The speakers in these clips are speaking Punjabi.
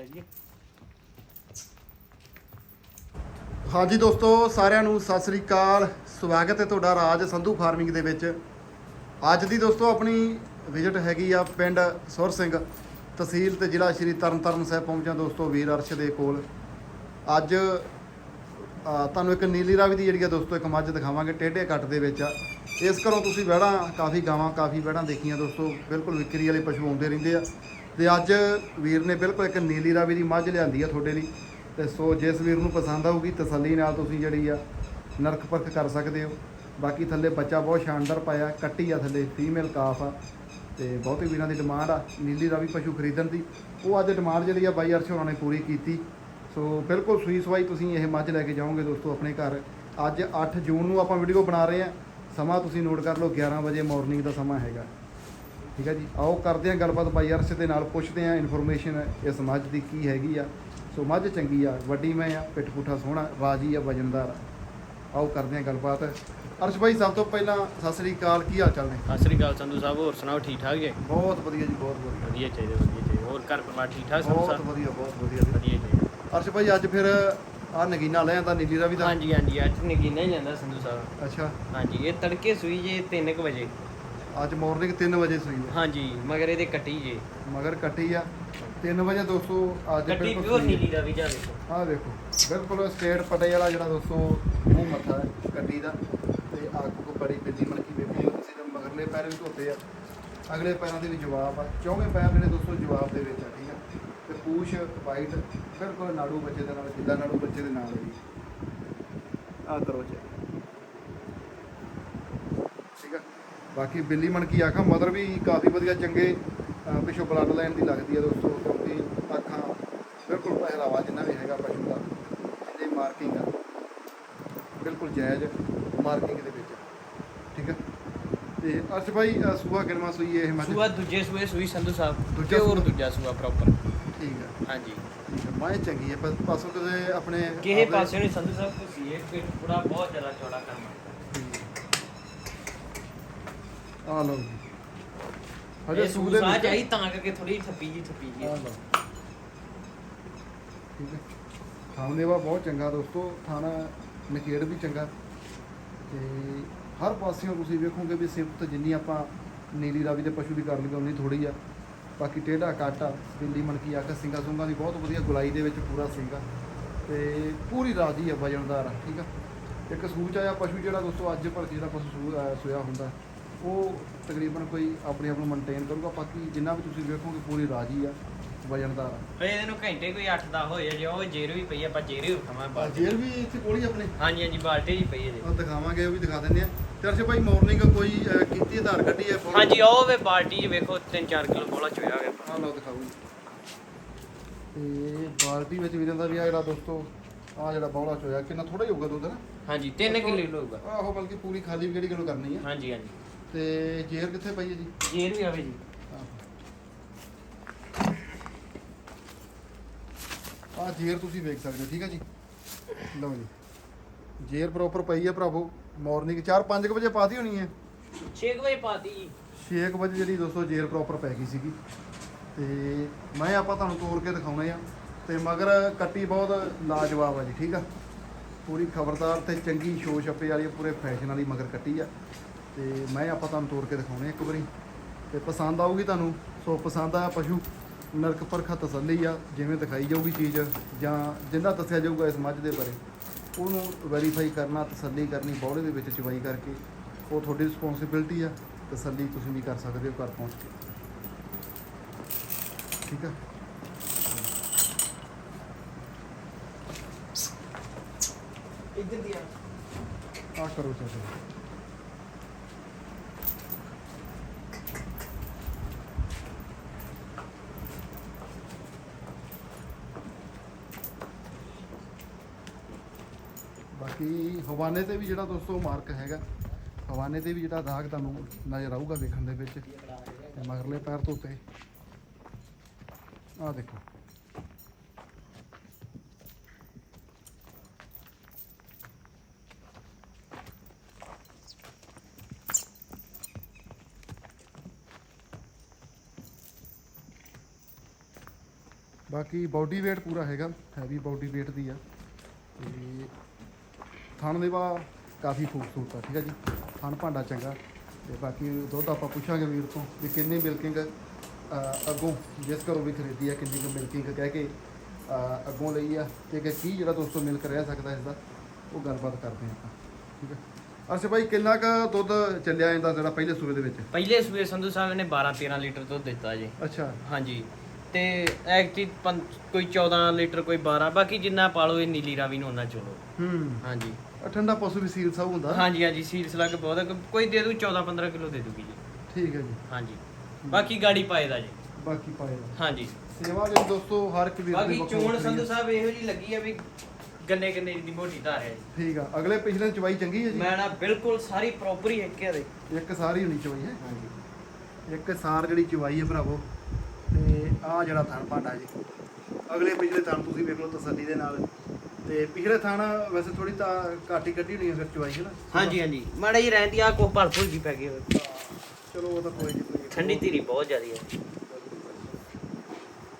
ਲੈ ਜੀ ਹਾਂਜੀ ਦੋਸਤੋ, ਸਾਰਿਆਂ ਨੂੰ ਸਤਿ ਸ੍ਰੀ ਅਕਾਲ। ਸਵਾਗਤ ਹੈ ਤੁਹਾਡਾ ਰਾਜ ਸੰਧੂ ਫਾਰਮਿੰਗ ਦੇ ਵਿੱਚ। ਅੱਜ ਦੀ ਦੋਸਤੋ, ਆਪਣੀ ਵਿਜ਼ਿਟ ਹੈਗੀ ਆ ਪਿੰਡ ਸੁਰ ਸਿੰਘ ਤਹਿਸੀਲ ਤੇ ਜ਼ਿਲ੍ਹਾ ਸ਼੍ਰੀ ਤਰਨਤਾਰਨ ਸਾਹਿਬ ਪਹੁੰਚਿਆ ਦੋਸਤੋ, ਵੀਰ ਅਰਸ਼ ਦੇ ਕੋਲ। ਅੱਜ ਤੁਹਾਨੂੰ ਇੱਕ ਨੀਲੀ ਰਾਵੀ ਦੀ ਜਿਹੜੀ ਆ ਦੋਸਤੋ, ਇੱਕ ਮੱਝ ਦਿਖਾਵਾਂਗੇ ਟੇਢੇ ਕੱਟ ਦੇ ਵਿੱਚ। ਆ ਇਸ ਘਰੋਂ ਤੁਸੀਂ ਵਹਿੜਾਂ ਕਾਫੀ ਗਾਵਾਂ, ਕਾਫੀ ਵਹਿੜਾਂ ਦੇਖੀਆਂ ਦੋਸਤੋ, ਬਿਲਕੁਲ ਵਿਕਰੀ ਵਾਲੇ ਪਸ਼ੂ ਆਉਂਦੇ ਰਹਿੰਦੇ ਆ। ਤੇ ਅੱਜ ਵੀਰ ਨੇ ਬਿਲਕੁਲ ਇੱਕ ਨੀਲੀ ਰਾਵੀ ਦੀ ਮੱਝ ਲਿਆਂਦੀ ਆ ਤੁਹਾਡੇ ਲਈ। ਤੇ ਸੋ ਜਿਸ ਵੀਰ ਨੂੰ ਪਸੰਦ ਆਊਗੀ, ਤਸੱਲੀ ਨਾਲ ਤੁਸੀਂ ਜਿਹੜੀ ਆ ਨਰਕ ਪਰਖ ਕਰ ਸਕਦੇ ਹੋ। ਬਾਕੀ ਥੱਲੇ ਬੱਚਾ ਬਹੁਤ ਸ਼ਾਨਦਾਰ ਪਾਇਆ, ਕੱਟੀ ਆ ਥੱਲੇ ਫੀਮੇਲ ਕਾਫ ਆ। ਤੇ ਬਹੁਤੇ ਵੀਰਾਂ ਦੀ ਡਿਮਾਂਡ ਆ, ਨੀਲੀ ਰਾਵੀ ਪਸ਼ੂ ਖਰੀਦਣ ਦੀ। ਉਹ ਅੱਜ ਡਿਮਾਂਡ ਜਿਹੜੀ ਆ ਬਾਈ ਅਰਸ਼ ਹੋਰਾਂ ਨੇ ਪੂਰੀ ਕੀਤੀ। ਸੋ ਬਿਲਕੁਲ ਸੂਈ ਸਵਾਈ ਤੁਸੀਂ ਇਹ ਮੱਝ ਲੈ ਕੇ ਜਾਓਗੇ ਦੋਸਤੋ ਆਪਣੇ ਘਰ। ਅੱਜ 8 ਜੂਨ ਨੂੰ ਆਪਾਂ ਵੀਡੀਓ ਬਣਾ ਰਹੇ ਆ। ਸਮਾਂ ਤੁਸੀਂ ਨੋਟ ਕਰ ਲਓ 11 ਵਜੇ ਮਾਰਨਿੰਗ ਦਾ ਸਮਾਂ ਹੈਗਾ। ਠੀਕ ਹੈ ਜੀ। ਆਓ ਕਰਦੇ ਹਾਂ ਗੱਲਬਾਤ। ਬਾਈ ਅਰਸ਼ ਦੇ ਨਾਲ ਪੁੱਛਦੇ ਹਾਂ ਇਨਫੋਰਮੇਸ਼ਨ ਇਸ ਮੱਝ ਦੀ ਕੀ ਹੈਗੀ ਆ। ਸੋ ਮੱਝ ਚੰਗੀ ਆ ਵੱਡੀ ਮੈਂ ਆ ਪਿੱਠ ਪੁੱਠਾ ਸੋਹਣਾ ਰਾਜੀ ਆ ਵਜਨਦਾਰ ਆ। ਆਓ ਕਰਦੇ ਹਾਂ ਗੱਲਬਾਤ। ਅਰਸ਼ ਭਾਈ ਸਭ ਤੋਂ ਪਹਿਲਾਂ ਸਤਿ ਸ੍ਰੀ ਅਕਾਲ ਕੀ ਹਾਲ ਚਾਲ ਨੇ? ਸਤਿ ਸ੍ਰੀ ਅਕਾਲ ਸੰਧੂ ਸਾਹਿਬ ਹੋਰ ਸੁਣਾਓ ਠੀਕ ਠਾਕ ਜੀ? ਬਹੁਤ ਵਧੀਆ ਜੀ ਬਹੁਤ ਵਧੀਆ। ਵਧੀਆ ਚਾਹੀਦੇ ਵਧੀਆ ਚਾਹੀਦੇ। ਹੋਰ ਘਰ ਪਰਿਵਾਰ ਠੀਕ ਠਾਕ ਸੰਧੂ ਬਹੁਤ ਵਧੀਆ ਬਹੁਤ ਵਧੀਆ। ਵਧੀਆ ਚਾਹੀਦੇ। ਅਰਸ਼ ਭਾਈ ਅੱਜ ਫਿਰ ਆ ਨਗੀਨਾ ਲੈ ਆਂਦਾ ਨੀਲੀ ਰਾਵੀ ਦਾ ਹਾਂਜੀ ਹਾਂਜੀ ਅੱਜ ਨਗੀਨਾ ਹੀ ਜਾਂਦਾ ਸੰਧੂ ਸਾਹਿਬ। ਅੱਛਾ। ਹਾਂਜੀ ਇਹ ਤੜਕੇ ਸੂਈ ਜੇ 3:00 ਵਜੇ। ਅੱਜ ਮਾਰਨਿੰਗ 3 ਵਜੇ ਸੂਈ ਹੈ ਹਾਂਜੀ ਮਗਰ ਇਹਦੇ ਕੱਟੀ ਜੇ। ਮਗਰ ਕੱਟੀ ਆ। 3 ਵਜੇ ਦੋਸਤੋ ਅੱਜ ਕੱਟੀ ਪਿਓਰ ਨੀਲੀ ਦਾ ਵੀ ਜਾ ਵੇਖੋ। ਆਹ ਦੇਖੋ ਬਿਲਕੁਲ ਸਟੇਟ ਪਟੇ ਵਾਲਾ ਜਿਹੜਾ ਦੋਸਤੋ ਮੂੰਹ ਮੱਥਾ ਹੈ ਗੱਡੀ ਦਾ। ਤੇ ਆਗੂ ਕੋ ਬੜੀ ਬਿੱਲੀ ਮਣਕੀ ਵੇਖੋ ਤੁਸੀਂ ਤਾਂ ਮਗਰਲੇ ਪੈਰ ਵੀ ਧੋਤੇ ਆ। ਅਗਲੇ ਪੈਰਾਂ ਦੇ ਵੀ ਜਵਾਬ ਆ। ਚੌਵੇਂ ਪੈਰ ਜਿਹੜੇ ਦੋਸਤੋ ਜਵਾਬ ਦੇ ਵਿੱਚ ਆ ਠੀਕ ਆ। ਤੇ ਪੂਛ ਵਾਈਟ ਬਿਲਕੁਲ ਨਾੜੂ ਬੱਚੇ ਦੇ ਨਾਲ ਜਿੱਦਾਂ ਨਾੜੂ ਬੱਚੇ ਦੇ ਨਾਲ ਆ ਕਰੋ ਜੀ ਠੀਕ ਆ ਬਾਕੀ ਬਿੱਲੀ ਮਣਕੀ ਆਖਾਂ ਮਦਰ ਵੀ ਕਾਫੀ ਵਧੀਆ ਚੰਗੇ ਪਿੱਛੋਂ ਬਲੱਡ ਲਾਈਨ ਦੀ ਲੱਗਦੀ ਆ ਦੋਸਤੋ ਕਿਉਂਕਿ ਅੱਖਾਂ ਬਿਲਕੁਲ ਪਹਿਰਾਵਾ ਜਿੰਨਾ ਵੀ ਹੈਗਾ ਪਸ਼ੂ ਦਾ ਇਹਦੀ ਮਾਰਕਿੰਗ ਆ ਬਿਲਕੁਲ ਜਾਇਜ਼ ਮਾਰਕਿੰਗ ਦੇ ਵਿੱਚ ਠੀਕ ਆ ਤੇ ਅਰਸ਼ ਭਾਈ ਸੂਆ ਕਿਨਵਾ ਸੂਈ ਇਹ ਮੱਝ? ਸੂਆ ਦੂਜੇ ਸੂਏ ਸੂਈ ਸੰਧੂ ਸਾਹਿਬ ਦੂਜਾ ਪਿਓਰ ਸੂਆ। ਦੂਜਾ ਸੂਆ ਪ੍ਰੋਪਰ ਠੀਕ ਆ ਹਾਂਜੀ। ਠੀਕ ਆ ਮਾਂ ਚੰਗੀ ਹੈ ਪਰ ਪਾਸੋਂ ਕਿਤੇ ਆਪਣੇ ਆਪਦੇ- ਪਾਸੇ ਨਹੀਂ ਸੰਧੂ ਸਾਹਿਬ ਤੁਸੀਂ ਇਹ ਪਿੱਠ ਪੂੜਾ ਬਹੁਤ ਜ਼ਿਆਦਾ ਚੌੜਾ ਕਰਨਾ। ਆ ਲਓ ਜੀ। ਹਜੇ ਹਜੇ ਸੂ ਸੂਦੇ ਸਾਹ ਚਾਹੀ ਤਾਂ ਕਰਕੇ ਥੋੜੀ ਥੱਪੀ ਜੀ ਥੱਪੀ ਜੀ ਆ ਲਓ। ਠੀਕ ਹੈ। ਥਾਣੇ ਵਾ ਬਹੁਤ ਚੰਗਾ ਦੋਸਤੋ ਥਾਣਾ ਨਕੇੜ ਵੀ ਚੰਗਾ। ਤੇ ਹਰ ਪਾਸਿਓਂ ਤੁਸੀਂ ਵੇਖੋਗੇ ਵੀ ਸਿਫਤ ਜਿੰਨੀ ਆਪਾਂ ਨੀਲੀ ਰਾਵੀ ਦੇ ਪਸ਼ੂ ਦੀ ਕਰ ਲਈਏ ਉਨੀ ਥੋੜੀ ਆ। ਬਾਕੀ ਟੇਢਾ ਕਾਟਾ ਬਿੱਲੀ ਮਣਕੀ ਆਕਾ ਸਿੰਘਾ ਸੁੰਗਾ ਦੀ ਬਹੁਤ ਵਧੀਆ ਗੁਲਾਈ ਦੇ ਵਿੱਚ ਪੂਰਾ ਸਿੰਘਾ ਤੇ ਪੂਰੀ ਰਾਜੀ ਆ ਵਜਨਦਾਰ ਆ ਠੀਕ ਆ। ਇੱਕ ਸੂਚ ਆਇਆ ਪਸ਼ੂ ਜਿਹੜਾ ਦੋਸਤੋ ਅੱਜ ਭਰ ਜਿਹੜਾ ਪਸ਼ੂ ਸੋਇਆ ਹੁੰਦਾ। ਉਹ ਤਕਰੀਬਨ ਕੋਈ ਆਪਣੇ ਆਪ ਨੂੰ ਮੇਨਟੇਨ ਕਰੂਗਾ। ਬਾਕੀ ਜਿੰਨਾ ਵੀ ਤੁਸੀਂ ਵੇਖੋਗੇ ਪੂਰੀ ਰਾਜੀ ਆ ਵਜਨਦਾਰ ਆ। ਫੇ ਇਹਨੂੰ ਘੰਟੇ ਕੋਈ 8-10 ਹੋਏ ਜੇ ਉਹ ਜੇਰ ਵੀ ਪਈ ਆ, ਆਪਾਂ ਜੇਰ ਹੀ ਉਠਾਵਾਂ ਬਾਲਟੀ ਜੇਲ੍ਹ ਵੀ ਇੱਥੇ ਕੋਲ ਹੀ ਆਪਣੇ। ਹਾਂਜੀ ਹਾਂਜੀ ਬਾਲਟੀ ਜੀ ਪਈ ਹੈ ਜੀ। ਉਹ ਦਿਖਾਵਾਂਗੇ ਉਹ ਵੀ ਦਿਖਾ ਦਿੰਦੇ ਆ। ਤੇ ਅਰਸ਼ ਭਾਈ ਮਾਰਨਿੰਗ ਕੋਈ ਅਹ, ਕੀਤੀ ਆਧਾਰ ਕੱਢੀ ਹੈ? ਹਾਂਜੀ ਉਹ ਵੇ ਬਾਲਟੀ 'ਚ ਵੇਖੋ 3-4 ਕਿਲੋ ਬੋਲਾ ਚੋਇਆ ਗਿਆ ਆਹ ਲਓ ਦਿਖਾਓ ਜੀ। ਤੇ ਬਾਲਟੀ ਵਿੱਚ ਵੀ ਜਾਂਦਾ ਵੀ ਆ ਜਿਹੜਾ ਦੋਸਤੋ ਆ ਜਿਹੜਾ ਬੌਲਾ ਚੋਇਆ ਕਿੰਨਾ ਥੋੜਾ ਹੀ ਹੋਊਗਾ ਦੁੱਧ ਨਾ? ਹਾਂਜੀ 3 ਕਿਲੋ ਹੋਊਗਾ। ਆਹੋ ਬਲਕਿ ਪੂਰੀ ਖਾਲੀ ਵੀ ਕਿਹੜੀ ਕਿਲੋ ਕਰਨੀ ਆ? ਹਾਂਜੀ ਹਾਂਜੀ। ਤੇ ਜੇਰ ਕਿੱਥੇ ਪਈ ਹੈ ਜੀ? ਜੇਰ ਵੀ ਆਵੇ ਜੀ। ਆ ਜੇਰ ਤੁਸੀਂ ਵੇਖ ਸਕਦੇ ਹੋ ਠੀਕ ਹੈ ਜੀ? ਲਓ ਜੀ। ਜੇਰ ਪ੍ਰੋਪਰ ਪਈ ਹੈ ਭਰਾਵੋ ਮਾਰਨਿੰਗ 4-5 ਵਜੇ ਪਾਤੀ ਹੋਣੀ ਹੈ? 6 ਵਜੇ ਪਾਤੀ ਜੀ। 6 ਵਜੇ ਜਿਹੜੀ ਦੋਸਤੋ ਜੇਰ ਪ੍ਰੋਪਰ ਪੈ ਗਈ ਸੀਗੀ। ਤੇ ਮੈਂ ਆਪਾਂ ਤੁਹਾਨੂੰ ਤੋੜ ਕੇ ਦਿਖਾਉਣੇ ਆ। ਤੇ ਮਗਰ ਕੱਟੀ ਬਹੁਤ ਲਾਜਵਾਬ ਆ ਜੀ ਠੀਕ ਆ? ਪੂਰੀ ਖਬਰਦਾਰ ਤੇ ਚੰਗੀ ਸ਼ੋ ਛੱਪੇ ਵਾਲੀ ਪੂਰੇ ਫੈਸ਼ਨ ਵਾਲੀ ਮਗਰ ਕੱਟੀ ਆ। ਤੇ ਮੈਂ ਆਪਾਂ ਤੁਹਾਨੂੰ ਤੋੜ ਕੇ ਦਿਖਾਉਣੇ ਇੱਕ ਵਾਰੀ। ਤੇ ਪਸੰਦ ਆਊਗੀ ਤੁਹਾਨੂੰ ਸੋ ਪਸੰਦ ਆ ਪਸ਼ੂ ਨਰਕ ਪਰਖਾ ਤਸੱਲੀ ਆ ਜਿਵੇਂ ਦਿਖਾਈ ਜਾਊਗੀ ਚੀਜ਼ ਜਾਂ ਜਿੰਨਾ ਦੱਸਿਆ ਜਾਊਗਾ ਇਸ ਮੱਝ ਦੇ ਬਾਰੇ। ਉਹਨੂੰ ਵੈਰੀਫਾਈ ਕਰਨਾ ਤਸੱਲੀ ਕਰਨੀ ਬੌੜੇ ਦੇ ਵਿੱਚ ਚਵਾਈ ਕਰਕੇ। ਉਹ ਤੁਹਾਡੀ ਰਿਸਪੌਂਸਿਬਿਲਟੀ ਆ ਤਸੱਲੀ ਤੁਸੀਂ ਵੀ ਕਰ ਸਕਦੇ ਹੋ ਘਰ ਪਹੁੰਚ ਕੇ। ਠੀਕ ਆ? ਇੱਧਰ ਦੀ ਆ। ਆ ਕਰੋ ਚੈੱਕ ਬਾਕੀ ਹਵਾਨੇ ਤੇ ਵੀ ਜਿਹੜਾ ਦੋਸਤੋ ਮਾਰਕ ਹੈਗਾ, ਹਵਾਨੇ ਤੇ ਵੀ ਜਿਹੜਾ ਦਾਗ ਤੁਹਾਨੂੰ ਨਜ਼ਰ ਆਊਗਾ ਵੇਖਣ ਦੇ ਵਿੱਚ, ਤੇ ਮਗਰਲੇ ਪੈਰ ਤੋਂ ਉੱਤੇ। ਆ ਦੇਖੋ। ਬਾਕੀ ਬਾਡੀ weight ਪੂਰਾ ਹੈਗਾ ਹੈਵੀ ਬਾਡੀ weight ਦੀ ਆ। ਤੇ ਥਣ ਦੇ ਵਾ ਕਾਫੀ ਖੂਬਸੂਰਤ ਆ ਠੀਕ ਆ ਜੀ। ਥਣ ਭਾਂਡਾ ਚੰਗਾ। ਤੇ ਬਾਕੀ ਦੁੱਧ ਆਪਾਂ ਪੁੱਛਾਂਗੇ ਵੀਰ ਤੋਂ ਵੀ ਕਿੰਨੀ ਮਿਲਕਿੰਗ ਅੱਗੋਂ ਜਿਸ ਘਰੋਂ ਵੀ ਖਰੀਦੀ ਆ ਕਿੰਨੀ ਕੁ ਮਿਲਕਿੰਗ ਕਹਿ ਕੇ ਅੱਗੋਂ ਲਈ ਆ। ਤੇ ਕਿ ਕੀ ਜਿਹੜਾ ਦੋਸਤੋ ਮਿਲਕ ਰਹਿ ਸਕਦਾ ਇਸ ਦਾ ਉਹ ਗੱਲਬਾਤ ਕਰਦੇ ਹਾਂ ਆਪਾਂ ਠੀਕ ਹੈ ਅਰਸ਼ ਭਾਈ ਕਿੰਨਾ ਕੁ ਦੁੱਧ ਚੱਲਿਆ ਇਹਦਾ ਜਿਹੜਾ ਪਹਿਲੇ ਸੂਬੇ ਦੇ ਵਿੱਚ? ਪਹਿਲੇ ਸੂਏ ਸੰਧੂ ਸਾਹਿਬ ਨੇ 12 13 ਲੀਟਰ ਦੁੱਧ ਦਿੱਤਾ ਜੀ। ਅੱਛਾ। ਹਾਂਜੀ। ਤੇ ਐਕਚੁਅਲੀ ਕੋਈ 14 ਲੀਟਰ ਕੋਈ 12 ਬਾਕੀ ਜਿੰਨਾ ਪਾਲੋ ਇਹ ਨੀਲੀ ਰਾਵੀ ਨੂੰ ਉਹਨਾਂ ਚਲੋ ਹੂੰ। ਹਾਂਜੀ। ਆ ਠੰਡਾ ਪਸ਼ੂ ਵੀ ਸੀਲ ਸਾਊ ਹੁੰਦਾ। ਹਾਂਜੀ ਹਾਂਜੀ ਸੀਰਸ ਲੱਗ ਬਹੁਤ ਆ, ਕੋਈ ਦੇ ਦੂ 14 15 ਕਿਲੋ ਦੇ ਦੂਗੀ ਜੀ। ਠੀਕ ਹੈ ਜੀ। ਹਾਂਜੀ। ਬਾਕੀ ਗਾੜੀ ਪਾਏਦਾ ਜੀ। ਬਾਕੀ ਪਾਏਗਾ ਹਾਂਜੀ। ਸੇਵਾ ਜਿਹੜੀ ਦੋਸਤੋ ਹਰ ਇੱਕ ਵੀਰ ਦੀ ਬਾਕੀ ਵੱਖੋ ਚੋਣ ਵੱਖਰੀ ਸੰਧੂ ਆ। ਸਾਹਿਬ ਇਹੋ ਜੀ ਲੱਗੀ ਆ ਵੀ ਗੰਨੇ ਗੰਨੇ ਦੀ ਮੋਟੀ ਧਾਰ ਹੈ ਜੀ। ਠੀਕ ਆ। ਅਗਲੇ ਪਿਛਲੇ ਚਵਾਈ ਚੰਗੀ ਹੈ ਜੀ? ਮੈਂ ਨਾ ਬਿਲਕੁਲ ਸਾਰੀ ਪ੍ਰੋਪਰ ਹੀ ਇੱਕ ਆ ਦੇ। ਇੱਕ ਸਾਰੀ ਹੋਣੀ ਚਵਾਈ ਹੈ? ਹਾਂਜੀ। ਇੱਕ ਸਾਰ ਜਿਹੜੀ ਚਵਾਈ ਹੈ ਭਰਾਵੋ ਤੇ ਆਹ ਜਿਹੜਾ ਥਣ ਭਾਂਡਾ ਜੀ। ਅਗਲੇ ਪਿਛਲੇ ਥਣ ਤੁਸੀਂ ਵੇਖ ਲਓ ਤਸੱਲੀ ਦੇ ਨਾਲ। ਤੇ ਪਿਛਲੇ ਥਣ ਵੈਸੇ ਥੋੜੀ ਤਾਂ ਘੱਟ ਹੀ ਕੱਢੀ ਹੋਣੀ ਹੈ ਫਿਰ ਚਵਾਈ ਹੈ ਨਾ? ਹਾਂਜੀ ਹਾਂਜੀ। ਮਾੜਾ ਜੀ ਰਹਿੰਦੀ ਆ ਕੋ ਭਲ ਭੁਲ ਜੀ ਪੈ ਗਈ ਹੋਵੇ। ਹਾਂ, ਚਲੋ ਉਹ ਤਾਂ ਕੋਈ ਨਹੀਂ ਕੋਈ ਠੰਡੀ ਧੀਰੀ ਬਹੁਤ ਜ਼ਿਆਦੀ ਹੈ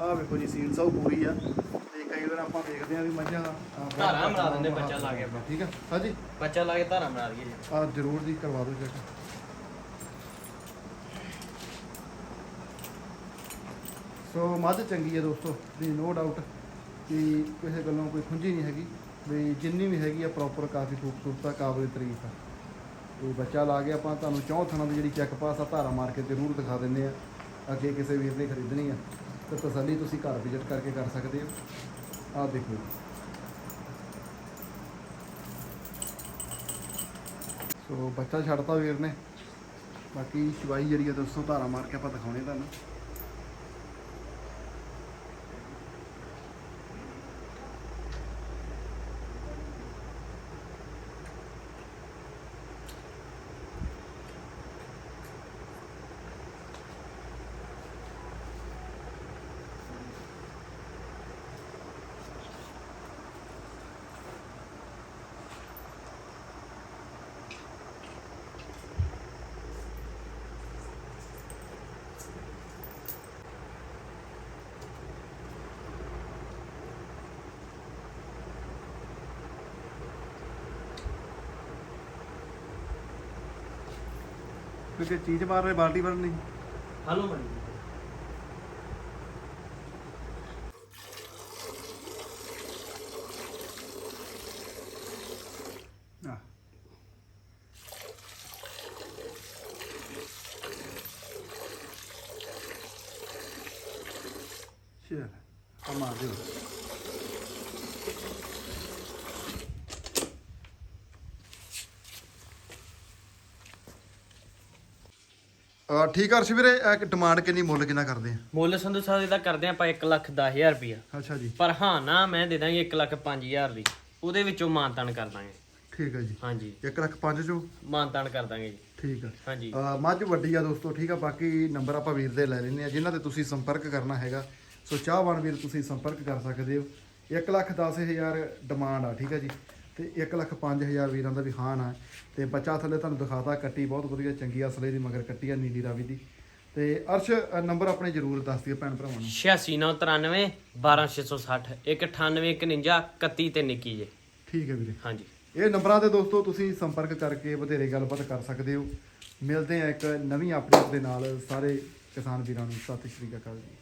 ਆਹ ਵੇਖੋ ਜੀ ਸੀਲ ਸਭ ਪੂਰੀ ਆ। ਤੇ ਕਈ ਵਾਰ ਆਪਾਂ ਦੇਖਦੇ ਆ ਵੀ ਮੱਝਾਂ ਆਹ, ਧਾਰਾਂ ਬਣਾ ਦਿੰਦੇ ਬੱਚਾ ਲਾ ਕੇ ਆਪਾਂ। ਠੀਕ ਆ? ਹਾਂਜੀ? ਬੱਚਾ ਲਾ ਕੇ ਧਾਰਾ ਬਣਾ ਲਈਏ ਜੀ। ਆ ਜ਼ਰੂਰ ਜੀ ਕਰਵਾ ਦਿਓ ਚੈੱਕ ਸੋ ਮੱਝ ਚੰਗੀ ਹੈ ਦੋਸਤੋ ਵੀ ਨੋ ਡਾਊਟ ਕਿ ਕਿਸੇ ਗੱਲੋਂ ਕੋਈ ਖੁੰਝੀ ਨਹੀਂ ਹੈਗੀ, ਵੀ ਜਿੰਨੀ ਵੀ ਹੈਗੀ ਆ ਪ੍ਰੋਪਰ ਕਾਫੀ ਖੂਬਸੂਰਤ ਆ, ਕਾਬਲੇ ਤਾਰੀਫ ਆ। ਤੇ ਬੱਚਾ ਲਾ ਕੇ ਆਪਾਂ ਤੁਹਾਨੂੰ ਚੌਂ ਥਣਾਂ ਦੀ ਜਿਹੜੀ ਚੈੱਕ ਪਾਸ ਆ, ਧਾਰਾ ਮਾਰ ਕੇ ਜ਼ਰੂਰ ਦਿਖਾ ਦਿੰਦੇ ਆ। ਅੱਗੇ ਕਿਸੇ ਵੀਰ ਨੇ ਖਰੀਦਣੀ ਆ, ਤੇ ਤਸੱਲੀ ਤੁਸੀਂ ਘਰ ਵਿਜ਼ਿਟ ਕਰਕੇ ਕਰ ਸਕਦੇ ਹੋ। ਆਹ ਦੇਖੋ ਸੋ ਬੱਚਾ ਛੱਡਤਾ ਵੀਰ ਨੇ। ਬਾਕੀ ਸ਼ਵਾਈ ਜਿਹੜੀ ਆ ਦੋਸਤੋ ਧਾਰਾ ਮਾਰ ਕੇ ਆਪਾਂ ਦਿਖਾਉਣੇ ਤੁਹਾਨੂੰ। ਕਿਉਂਕਿ ਚੀਜ਼ ਮਾਰ ਰਹੇ ਬਾਲਟੀ ਨਹੀਂ ਹਲੋ ਮਣੀ ਆ ਚਲ ਆ ਮਾਰ ਦਿਓ। ਠੀਕ ਆ ਅਰਸ਼ ਵੀਰੇ ਇਹ ਡਿਮਾਂਡ ਕਿੰਨੀ ਮੁੱਲ ਕਿੰਨਾ ਕਰਦੇ ਆ? ਮੁੱਲ ਸੰਧੂ ਸਾਹਿਬ ਇਹਦਾ ਕਰਦੇ ਆਪਾਂ 1 ਲੱਖ 10000 ਰੁਪਇਆ ਅੱਛਾ ਜੀ। ਪਰ ਹਾਂ ਨਾ ਮੈਂ ਦੇ ਦਾਂਗੇ 1 ਲੱਖ 5000 ਦੀ। ਉਹਦੇ ਵਿੱਚੋਂ ਮਾਨਤਾਨ ਕਰ ਦਾਂਗੇ। ਠੀਕ ਆ ਜੀ। ਹਾਂਜੀ। 1 ਲੱਖ 5 ਚੋਂ? ਮਾਨਤਾਨ ਕਰ ਦਾਂਗੇ ਜੀ। ਠੀਕ ਆ। ਹਾਂਜੀ। ਅ, ਮੱਝ ਵੱਡੀ ਆ ਦੋਸਤੋ ਠੀਕ ਆ ਬਾਕੀ ਨੰਬਰ ਆਪਾਂ ਵੀਰ ਦੇ ਲੈ ਲੈਨੇ ਆ। ਜਿਨ੍ਹਾਂ ਤੇ ਤੁਸੀਂ ਸੰਪਰਕ ਕਰਨਾ ਹੈਗਾ ਸੋ ਚਾਹਵਾਨ ਵੀਰ ਤੁਸੀਂ ਸੰਪਰਕ ਕਰ ਸਕਦੇ ਹੋ। 1 ਲੱਖ 10 ਹਜ਼ਾਰ ਡਿਮਾਂਡ ਆ ਠੀਕ ਆ ਜੀ। ਤੇ 1 ਲੱਖ 5 ਹਜ਼ਾਰ ਵੀਰਾਂ ਦਾ ਵੀ ਹਾਂ ਨਾ ਤੇ ਬੱਚਾ ਥੱਲੇ ਤੁਹਾਨੂੰ ਦਿਖਾਤਾ ਕੱਟੀ ਬਹੁਤ ਵਧੀਆ ਚੰਗੀ ਅਸਲੇ ਦੀ ਮਗਰ ਕੱਟੀ ਆ ਨੀਲੀ ਰਾਵੀ ਦੀ। ਤੇ ਅਰਸ਼ ਨੰਬਰ ਆਪਣੇ ਜ਼ਰੂਰ ਦੱਸ ਦਿਓ ਭੈਣ ਭਰਾਵਾਂ ਨੂੰ। 86993 12660 19851 31 ਤੇ ਨਿੱਕੀ ਜੇ। ਠੀਕ ਹੈ ਵੀਰੇ। ਹਾਂਜੀ। ਇਹ ਨੰਬਰਾਂ ਤੇ ਦੋਸਤੋ ਤੁਸੀਂ ਸੰਪਰਕ ਕਰਕੇ ਵਧੇਰੇ ਗੱਲਬਾਤ ਕਰ ਸਕਦੇ ਹੋ। ਮਿਲਦੇ ਆ ਇੱਕ ਨਵੀਂ ਅਪਡੇਟ ਦੇ ਨਾਲ ਸਾਰੇ ਕਿਸਾਨ ਵੀਰਾਂ ਨੂੰ। ਸਤਿ ਸ਼੍ਰੀ ਅਕਾਲ ਜੀ।